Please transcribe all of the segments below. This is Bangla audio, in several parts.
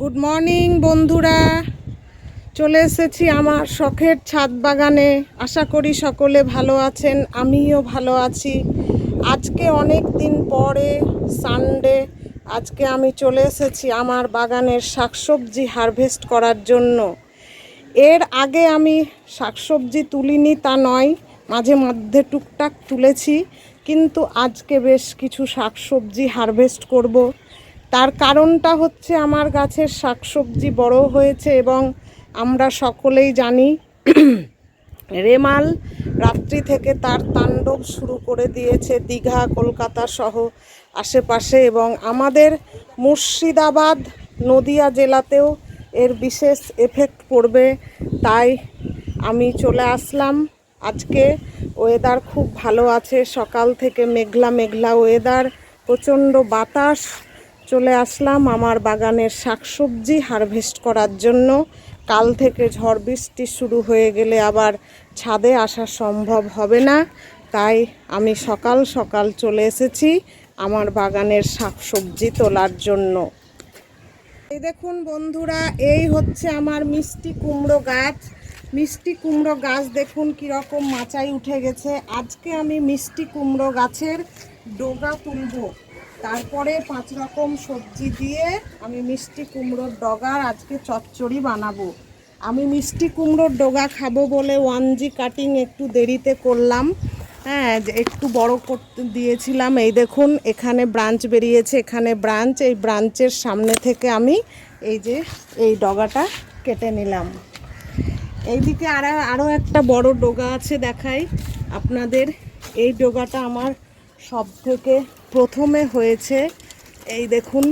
গুড মর্নিং বন্ধুরা। চলে এসেছি আমার শখের ছাদ বাগানে। আশা করি সকলে ভালো আছেন, আমিও ভালো আছি। আজকে অনেক দিন পরে সানডে আজকে আমি চলে এসেছি আমার বাগানের শাকসবজি হারভেস্ট করার জন্য। এর আগে আমি শাকসবজি তুলিনি, তা নয়, মাঝে মধ্যে টুকটাক তুলেছি। কিন্তু আজকে বেশ কিছু শাকসবজি হারভেস্ট করব। তার কারণটা হচ্ছে আমার গাছের শাকসবজি বড় হয়েছে এবং আমরা সকলেই জানি রেমাল রাত্রি থেকে তার তাণ্ডব শুরু করে দিয়েছে দীঘা, কলকাতা সহ আশেপাশে এবং আমাদের মুর্শিদাবাদ, নদিয়া জেলাতেও এর বিশেষ এফেক্ট পড়বে। তাই আমি চলে আসলাম। আজকে ওয়েদার খুব ভালো আছে। সকাল থেকে মেঘলা মেঘলা ওয়েদার প্রচণ্ড বাতাস। চলে আসলাম আমার বাগানের শাকসবজি হারভেস্ট করার জন্য। কাল থেকে ঝড় বৃষ্টি শুরু হয়ে গেলে আবার ছাদে আসা সম্ভব হবে না। তাই আমি সকাল সকাল চলে এসেছি আমার বাগানের শাকসবজি তোলার জন্য। এই দেখুন বন্ধুরা, এই হচ্ছে আমার মিষ্টি কুমড়ো গাছ। মিষ্টি কুমড়ো গাছ দেখুন কীরকম মাচায় উঠে গেছে। আজকে আমি মিষ্টি কুমড়ো গাছের ডগা তুলবো। তারপরে পাঁচ রকম সবজি দিয়ে আমি মিষ্টি কুমড়োর ডগার আজকে চচ্চড়ি বানাবো। আমি মিষ্টি কুমড়োর ডগা খাব বলে ওয়ান জি কাটিং একটু দেরিতে করলাম। হ্যাঁ একটু বড় করতে দিয়েছিলাম। এই দেখুন, এখানে ব্রাঞ্চ বেরিয়েছে, এখানে ব্রাঞ্চ। এই ব্রাঞ্চের সামনে থেকে আমি এই যে এই ডগাটা কেটে নিলাম। এইদিকে আরও আরও একটা বড় ডগা আছে দেখাই আপনাদের। এই ডোগাটা আমার সব থেকে প্রথমে হয়েছে এই দেখুন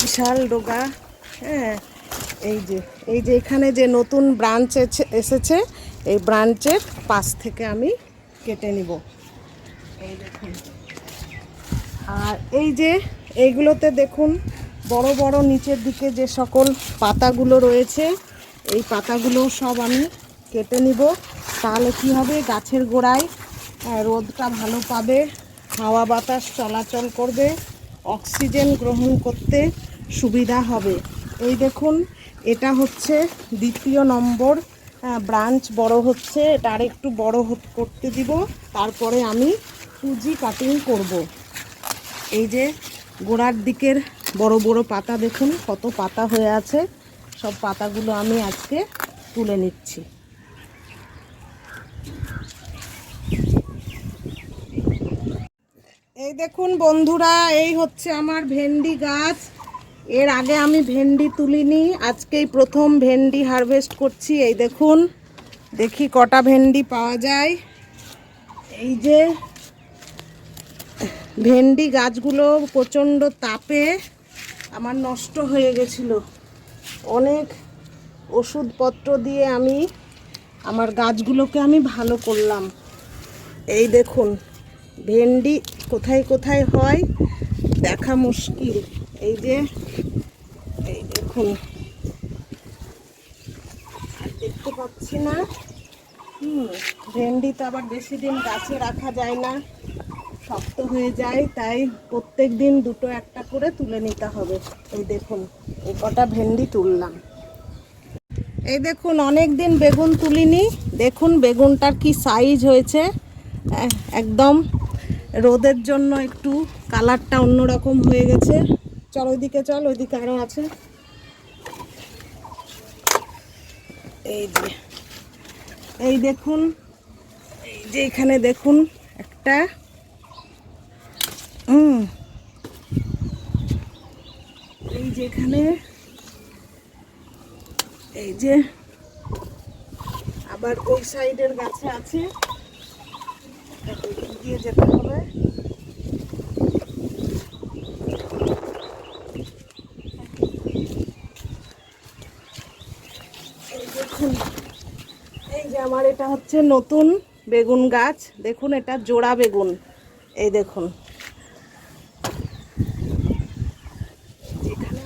বিশাল ডোগা হ্যাঁ এই যে এই যে এখানে যে নতুন ব্রাঞ্চ এসেছে, এই ব্রাঞ্চের পাশ থেকে আমি কেটে নিব। এই দেখুন। আর এই যে এইগুলোতে দেখুন, বড় বড় নিচের দিকে যে সকল পাতাগুলো রয়েছে, এই পাতাগুলো সব আমি কেটে নিব। তাহলে কি হবে? গাছের গোড়ায় রোদটা ভালো পাবে, হাওয়া বাতাস চলাচল করবে, অক্সিজেন গ্রহণ করতে সুবিধা হবে এই দেখুন, এটা হচ্ছে দ্বিতীয় নম্বর ব্রাঞ্চ, বড় হচ্ছে, এটা আর একটু বড় করতে দিব, তারপরে আমি টুজি কাটিং করব। এই যে গোড়ার দিকের বড় বড় পাতা দেখুন, কত পাতা হয়ে আছে, সব পাতাগুলো আমি আজকে তুলে নিচ্ছি এই দেখুন বন্ধুরা, এই হচ্ছে আমার ভেন্ডি গাছ। এর আগে আমি ভেন্ডি তুলিনি, আজকেই প্রথম ভেন্ডি হারভেস্ট করছি, এই দেখুন। দেখি কটা ভেন্ডি পাওয়া যায়। এই যে ভেন্ডি গাছগুলো প্রচণ্ড তাপে, আমার নষ্ট হয়ে গেছিল। অনেক ওষুধপত্র দিয়ে আমি আমার গাছগুলোকে আমি ভালো করলাম। এই দেখুন ভেন্ডি কোথায় কোথায় হয় দেখা মুশকিল। এই যে, এই দেখুন। আর দেখতে পাচ্ছি না। হুম, ভেন্ডি তো আবার বেশি দিন গাছে রাখা যায় না। শক্ত হয়ে যায়, তাই প্রত্যেক দিন দুটো একটা করে তুলে নিতে হবে। এই দেখুন, এই কটা ভেন্ডি তুললাম। এই দেখুন, অনেক দিন বেগুন তুলিনি। দেখুন, বেগুনটার কি সাইজ হয়েছে। একদম রোদের জন্য একটু কালারটা অন্যরকম হয়ে গেছে। চল ওইদিকে চল ওইদিকে আরও আছে। এই যে, এই দেখুন, এই যে এখানে দেখুন একটা হুম এই যে এখানে, এই যে আবার ওই সাইডের গাছে আছে। দিয়ে যেতে হবে। এই দেখুন এই যে আমার এটা হচ্ছে নতুন বেগুন গাছ। দেখুন এটা জোড়া বেগুন। এই দেখুন।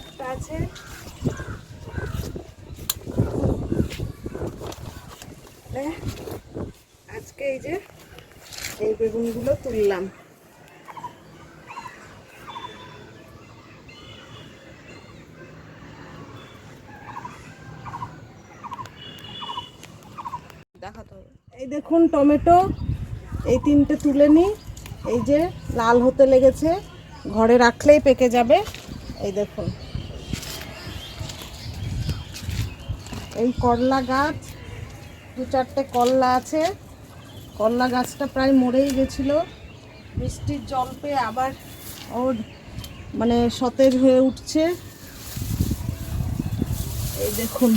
একটা আছে। এ, আজকে এই যে এই বেগুনগুলো তুললাম। এই দেখুন টমেটো, এই তিনটে তুলে নিই এই যে লাল হতে লেগেছে, ঘরে রাখলেই পেকে যাবে। এই দেখুন। এই করলা গাছ, দু চারটে করলা আছে। করলা গাছটা প্রায় মরেই গেছিল। বৃষ্টির জল পেয়ে আবার ওর মানে সতেজ হয়ে উঠছে। এই দেখুন।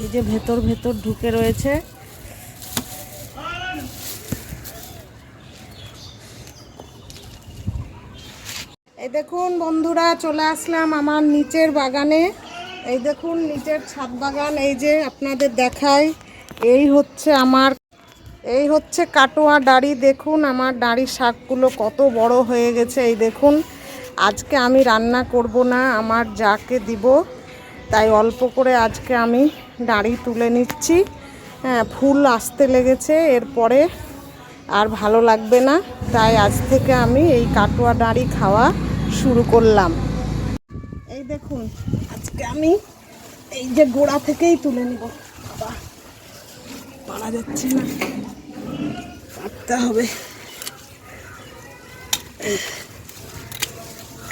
এই যে ভেতর ভেতর ঢুকে রয়েছে। এই দেখুন বন্ধুরা, চলে আসলাম আমার নিচের বাগানে। এই দেখুন, নিচের ছাদ বাগান। এই যে আপনাদের দেখাই এই হচ্ছে আমার, এই হচ্ছে কাটোয়া ডাড়ি। দেখুন আমার ডাড়ির শাকগুলো কত বড় হয়ে গেছে, এই দেখুন। আজকে আমি রান্না করব না, আমার যাকে দিব। তাই অল্প করে আজকে আমি ডাঁড়ি তুলে নিচ্ছি। হ্যাঁ ফুল আসতে লেগেছে, এরপরে আর ভালো লাগবে না। তাই আজ থেকে আমি এই কাটোয়া ডাঁড়ি খাওয়া শুরু করলাম। এই দেখুন, আজকে আমি এই যে গোড়া থেকেই তুলে নিব। বাবা পারা যাচ্ছে না। কাটতে হবে।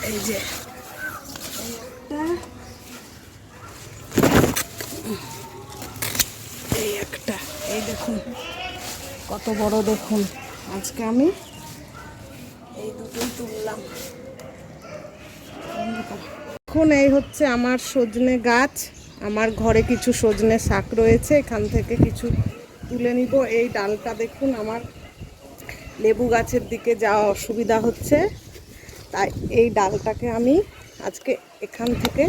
এই যে। এই একটা, এই দেখুন। কত বড় দেখুন। আজকে আমি এই দুটোই তুললাম। এখন এই হচ্ছে আমার সজনে গাছ। আমার ঘরে কিছু সজনে শাক রয়েছে। এখান থেকে কিছু তুলে নিব। এই ডালটা দেখুন, আমার লেবু গাছের দিকে যাওয়া অসুবিধা হচ্ছে। তাই এই ডালটাকে আমি আজকে এখান থেকে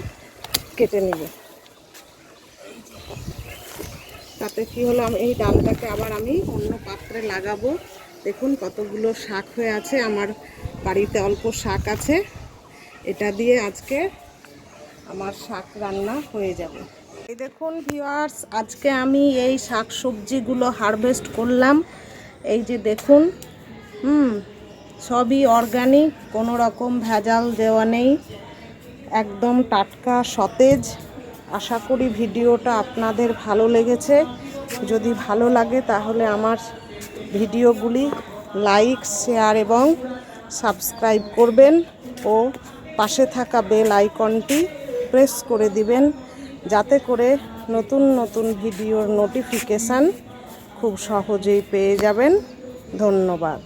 কেটে নেব। তাতে কি হলো, আমি এই ডালটাকে আবার আমি অন্য পাত্রে লাগাবো। দেখুন কতগুলো শাক হয়ে আছে। আমার বাড়িতে অল্প শাক আছে। এটা দিয়ে আজকে আমার শাক রান্না হয়ে যাবে। এই দেখুন ভিউয়ার্স আজকে আমি এই শাক সবজিগুলো হারভেস্ট করলাম। এই যে দেখুন, হুম, সবই অর্গানিক কোনো রকম ভেজাল দেওয়া নেই। একদম টাটকা সতেজ। আশা করি ভিডিওটা আপনাদের ভালো লেগেছে। যদি ভালো লাগে তাহলে আমার ভিডিওগুলি লাইক শেয়ার এবং সাবস্ক্রাইব করবেন ও পাশে থাকা বেল আইকনটি প্রেস করে দিবেন। যাতে করে নতুন নতুন ভিডিওর নোটিফিকেশান খুব সহজেই পেয়ে যাবেন। ধন্যবাদ।